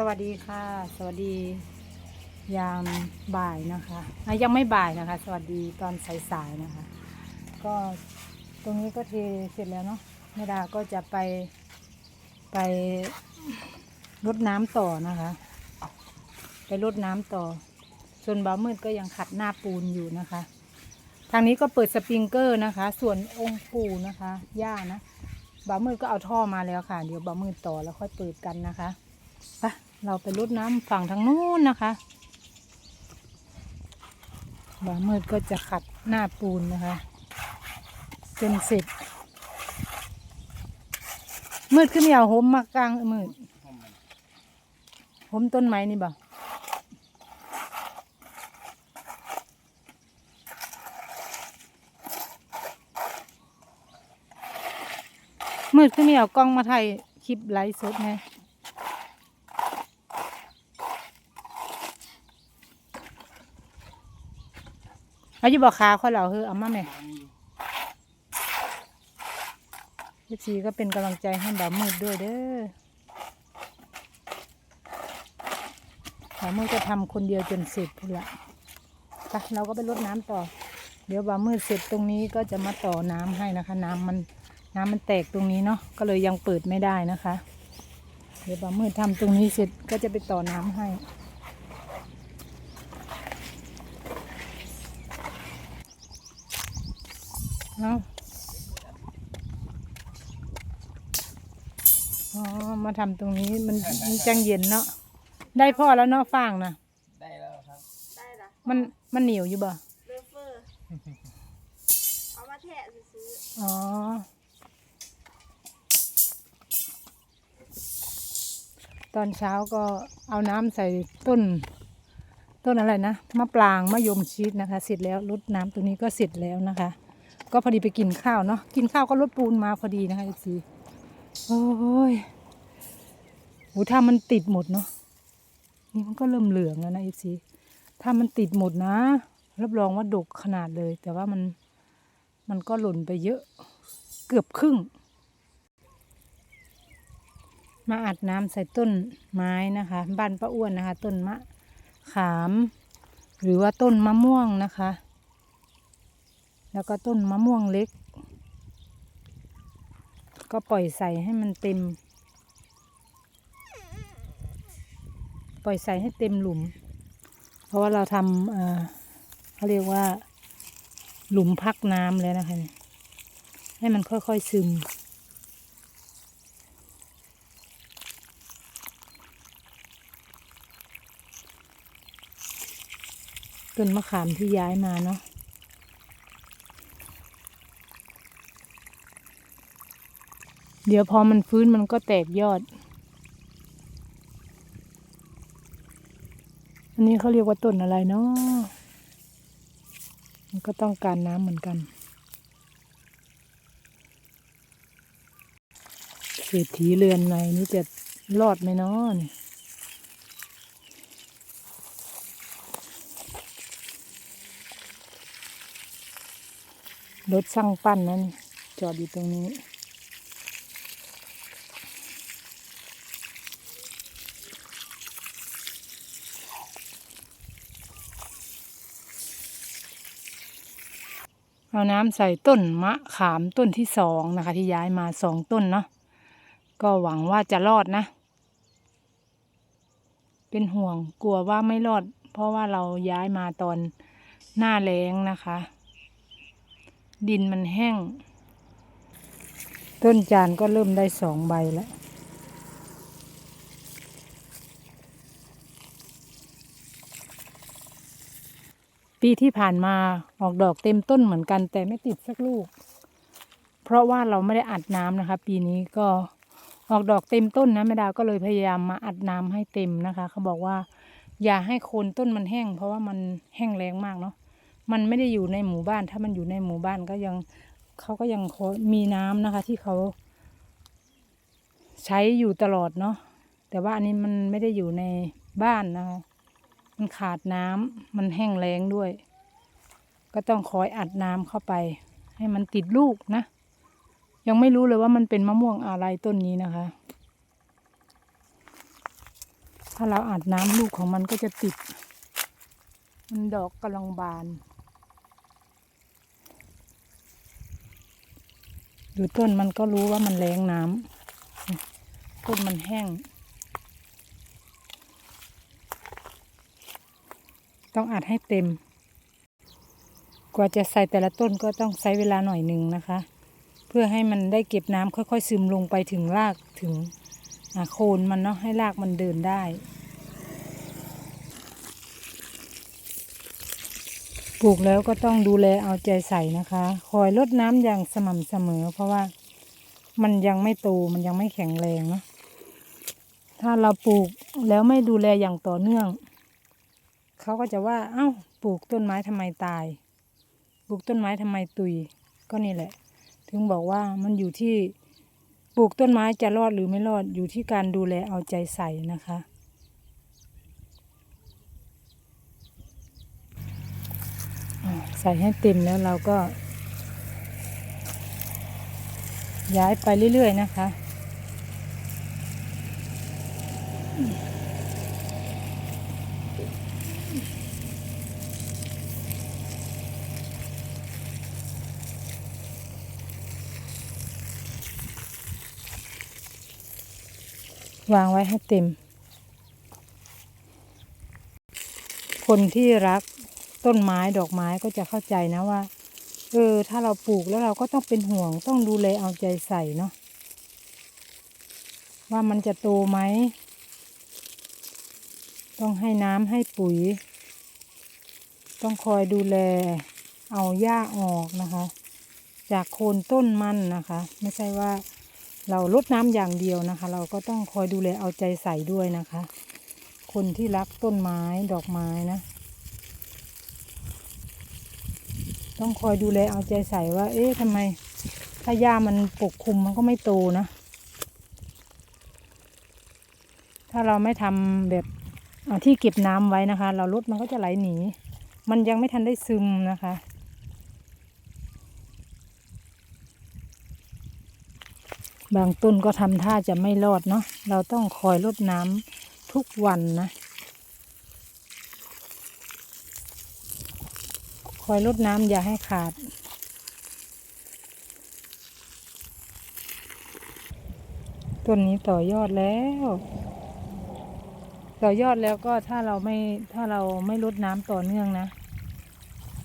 สวัสดีค่ะ สวัสดียามบ่ายนะคะอะยังไม่บ่ายนะคะ สวัสดีตอนสายๆนะคะ ก็ตรงนี้ก็เทเสร็จแล้วเนาะแม่ดาก็จะไปไปรดน้ำต่อนะคะ ไปรดน้ำต่อ ส่วนบ่าวมืดก็ยังขัดหน้าปูนอยู่นะคะ ทางนี้ก็เปิดสปริงเกอร์นะคะ ส่วนองค์ปู่นะคะย่านะบ่าวมืดก็เอาท่อมาแล้วค่ะ เดี๋ยวบ่าวมืดต่อแล้วค่อยเปิดกันนะคะ ไป เราไปรดน้ำฝั่งทางนู้นนะคะบ่ามืดก็จะขัดหน้าปูนนะคะจนเสร็จมืดขึ้นไม่เอาหมมากลางมืดหมต้นไม้นี่บ่มืดขึ้นนี่เอากล้องมาถ่ายคลิปไลฟ์สดไง เอาอยู่บอกขาเขาเหล่าเฮ้อเอามาแม่เอฟซีก็เป็นกำลังใจให้บ่าวมืดด้วยเด้อบ่าวมืดก็ทำคนเดียวจนเสร็จพุ่นละไปเราก็ไปรดน้ำต่อ เดี๋ยวบ่าวมืดเสร็จตรงนี้ก็จะมาต่อน้ำให้นะคะ น้ำมันน้ำมันแตกตรงนี้เนาะก็เลยยังเปิดไม่ได้นะคะ เดี๋ยวบ่าวมืดทำตรงนี้เสร็จก็จะไปต่อน้ำให้ เอาอ๋อ มาทำตรงนี้มันมันจังเย็นเนาะ ได้พ่อแล้วเนาะฟางนะ ได้แล้วครับ ได้ละมันมันเหนียวอยู่บ่ เลเฟอร์ เอามาแทะซื้ออ๋อ ตอนเช้าก็เอาน้ำใส่ต้น ต้นอะไรนะ มะปรางมะยมชีสนะคะ เสร็จแล้วรดน้ำตัวนี้ก็เสร็จแล้วนะคะ ก็พอดีไปกินข้าวเนาะกินข้าวก็รดปูนมาพอดีนะคะเอฟซีโอ้ยโหถ้ามันติดหมดเนาะนี่มันก็เริ่มเหลืองแล้วนะเอฟซีถ้ามันติดหมดนะ รับรองว่าดกขนาดเลย แต่ว่ามันมันก็หล่นไปเยอะเกือบครึ่ง มาอัดน้ำใส่ต้นไม้นะคะ บ้านป้าอ้วนนะคะ ต้นมะขาม หรือว่าต้นมะม่วงนะคะ แล้วก็ต้นมะม่วงเล็ก ก็ปล่อยใส่ให้มันเต็ม ปล่อยใส่ให้เต็มหลุม เพราะว่าเราทำเอ่อเขาเรียกว่า หลุมพักน้ำแล้วนะคะ ให้มันค่อยๆซึมต้นมะขามที่ย้ายมาเนาะ เดี๋ยวพอมันฟื้นมันก็แตกยอด อันนี้เขาเรียกว่าต้นอะไรเนาะมันก็ต้องการน้ำเหมือนกัน เศรษฐีเรือนในนี่จะรอดไหมเนาะนี่รถช่างปั้นนั่นจอดอยู่ตรงนี้ เอาน้ำใส่ต้นมะขามต้นที่สองนะคะ ที่ย้ายมาสองต้นเนาะก็หวังว่าจะรอดนะ เป็นห่วงกลัวว่าไม่รอด เพราะว่าเราย้ายมาตอนหน้าแล้งนะคะ ดินมันแห้ง ต้นจานก็เริ่มได้สองใบแล้ว ปีที่ผ่านมาออกดอกเต็มต้นเหมือนกัน แต่ไม่ติดสักลูก เพราะว่าเราไม่ได้อัดน้ำนะคะ ปีนี้ก็ออกดอกเต็มต้นนะแม่ดาวก็เลยพยายามมาอัดน้ำให้เต็มนะคะ เขาบอกว่า อย่าให้โคนต้นมันแห้ง เพราะว่ามันแห้งแรงมากเนาะมันไม่ได้อยู่ในหมู่บ้าน ถ้ามันอยู่ในหมู่บ้านก็ยังเขาก็ยังมีน้ำนะคะ ที่เขา ใช้อยู่ตลอดเนาะแต่ว่าอันนี้มันไม่ได้อยู่ในบ้านนะคะ มันขาดน้ำมันแห้งแล้งด้วย ก็ต้องคอยอัดน้ำเข้าไป ให้มันติดลูกนะ ยังไม่รู้เลยว่ามันเป็นมะม่วงอะไรต้นนี้นะคะ ถ้าเราอาบน้ำลูกของมันก็จะติด มันดอกกำลังบาน ดูต้นมันก็รู้ว่ามันแรงน้ำต้นมันแห้ง ต้องอัดให้เต็ม กว่าจะใส่แต่ละต้นก็ต้องใช้เวลาหน่อยหนึ่งนะคะ เพื่อให้มันได้เก็บน้ำค่อยๆ ซึมลงไปถึงรากถึงโคนมันเนาะให้รากมันเดินได้ ปลูกแล้วก็ต้องดูแลเอาใจใส่นะคะ คอยรดน้ำอย่างสม่ำเสมอ เพราะว่ามันยังไม่โตมันยังไม่แข็งแรงเนาะถ้าเราปลูกแล้วไม่ดูแลอย่างต่อเนื่อง เขาก็จะว่าเอ้าปลูกต้นไม้ทำไมตาย ปลูกต้นไม้ทำไมตุย ก็นี่แหละ ถึงบอกว่ามันอยู่ที่ปลูกต้นไม้จะรอดหรือไม่รอดอยู่ที่การดูแลเอาใจใส่นะคะ ใส่ให้เต็มแล้วเราก็ ย้ายไปเรื่อยๆนะคะ วางไว้ให้เต็ม คนที่รักต้นไม้ดอกไม้ก็จะเข้าใจนะว่า เออ ถ้าเราปลูกแล้วเราก็ต้องเป็นห่วงต้องดูแลเอาใจใส่เนาะว่ามันจะโตไหม ต้องให้น้ำให้ปุ๋ย ต้องคอยดูแล เอาหญ้าออกนะคะ จากโคนต้นมันนะคะ ไม่ใช่ว่า เราลดน้ำอย่างเดียวนะคะ เราก็ต้องคอยดูแลเอาใจใส่ด้วยนะคะ คนที่รักต้นไม้ดอกไม้นะ ต้องคอยดูแลเอาใจใส่ว่า เอ๊ะทำไมถ้าหญ้ามันปกคลุมมันก็ไม่โตนะ ถ้าเราไม่ทำแบบที่เก็บน้ำไว้นะคะ เราลดมันก็จะไหลหนี มันยังไม่ทันได้ซึมนะคะ บางต้นก็ทำท่าจะไม่รอดเนาะเราต้องคอยรดน้ำทุกวันนะ คอยรดน้ำอย่าให้ขาด ต้นนี้ต่อยอดแล้ว ต่อยอดแล้วก็ถ้าเราไม่ถ้าเราไม่รดน้ำต่อเนื่องนะ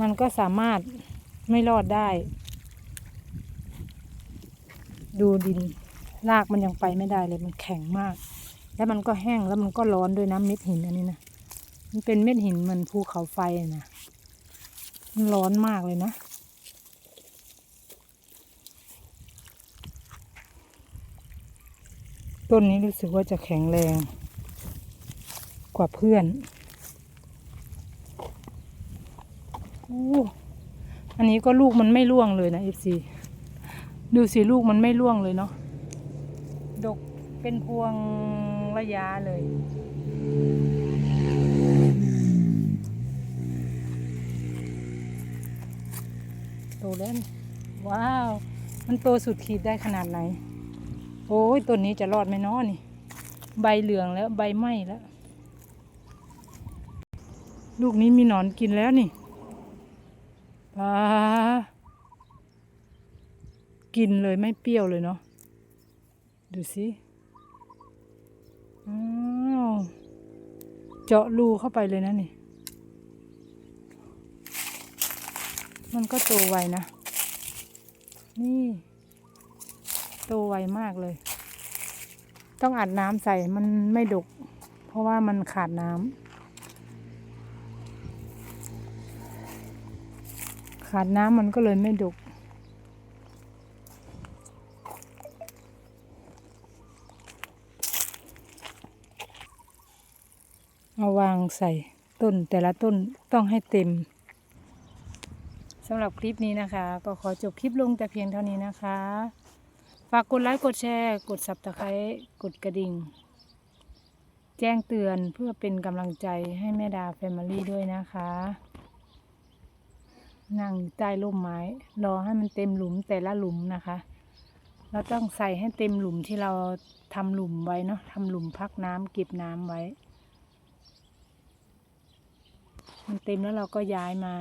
มันก็สามารถไม่รอดได้ ดูดินรากมันยังไปไม่ได้เลยมันแข็งมาก แล้วมันก็แห้งแล้วมันก็ร้อนด้วยน้ำเม็ดหินอันนี้นะมันเป็นเม็ดหินเหมือนภูเขาไฟนะมันร้อนมากเลยนะต้นนี้รู้สึกว่าจะแข็งแรงกว่าเพื่อนโอ้อันนี้ก็ลูกมันไม่ร่วงเลยนะเอฟซี ดูสิลูกมันไม่ร่วงเลยเนาะ ดกเป็นพวงระยะเลย โตแล้วนี่ว้าว มันโตสุดขีดได้ขนาดไหน โอ้ยต้นนี้จะรอดไหมเนาะนี่ ใบเหลืองแล้วใบไหม้แล้ว ลูกนี้มีหนอนกินแล้วนี่ปลา กินเลยไม่เปรี้ยวเลยเนาะดูสิเจาะรูเข้าไปเลยนะนี่ มันก็โตไวนะ นี่ โตไวมากเลย ต้องอัดน้ำใส่มันไม่ดก เพราะว่ามันขาดน้ำขาดน้ำมันก็เลยไม่ดก เอาวาง ใส่ต้นแต่ละต้นต้องให้เต็มสำหรับคลิปนี้นะคะ ก็ขอจบคลิปลงแต่เพียงเท่านี้นะคะ ฝากกดไลค์กดแชร์ กด subscribe กดกระดิ่ง แจ้งเตือนเพื่อเป็นกำลังใจให้แม่ดาแฟมิลี่ด้วยนะคะ นั่งใต้ร่มไม้ รอให้มันเต็มหลุมแต่ละหลุมนะคะ เราต้องใส่ให้เต็มหลุมที่เราทำหลุมไว้เนาะทำหลุมพักน้ำเก็บน้ำไว้ มันเต็มแล้วเราก็ย้ายมา